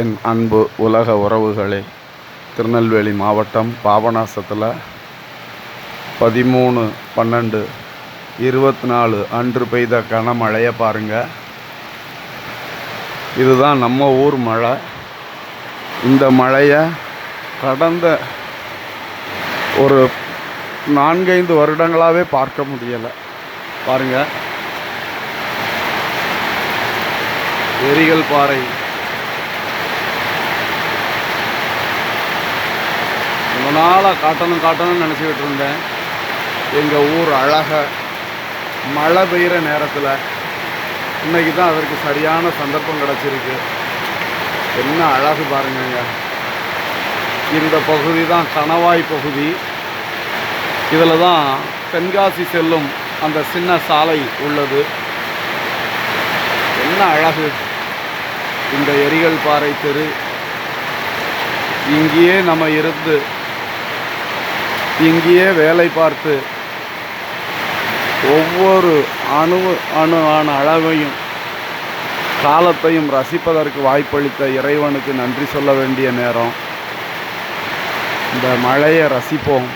என் அன்பு உலக உறவுகளே திருநெல்வேலி மாவட்டம் பாபநாசத்தில் பதிமூணு பன்னெண்டு இருபத்தி நாலு அன்று பெய்த கனமழையை பாருங்கள் இதுதான் நம்ம ஊர் மழை. இந்த மழையை கடந்த ஒரு நான்கைந்து வருடங்களாகவே பார்க்க முடியலை. பாருங்கள் எரிகள் பாறை நாளாக காட்டணும் காட்டணும்னு நினச்சிக்கிட்டு இருந்தேன். எங்கள் ஊர் அழக மழை பெய்கிற நேரத்தில் இன்னைக்கு தான் அதற்கு சரியான சந்தர்ப்பம் கிடச்சிருக்கு. என்ன அழகு பாருங்கங்க. இந்த பகுதி தான் கணவாய் பகுதி. இதில் தான் தென்காசி செல்லும் அந்த சின்ன சாலை உள்ளது. என்ன அழகு. இந்த எரிகள் பாறை தெரு. இங்கேயே நம்ம இருந்து இங்கேயே வேலை பார்த்து ஒவ்வொரு அணு அணு அளவையும் காலத்தையும் ரசிப்பதற்கு வாய்ப்பளித்த இறைவனுக்கு நன்றி சொல்ல வேண்டிய நேரம். இந்த மழையை ரசிப்போம்.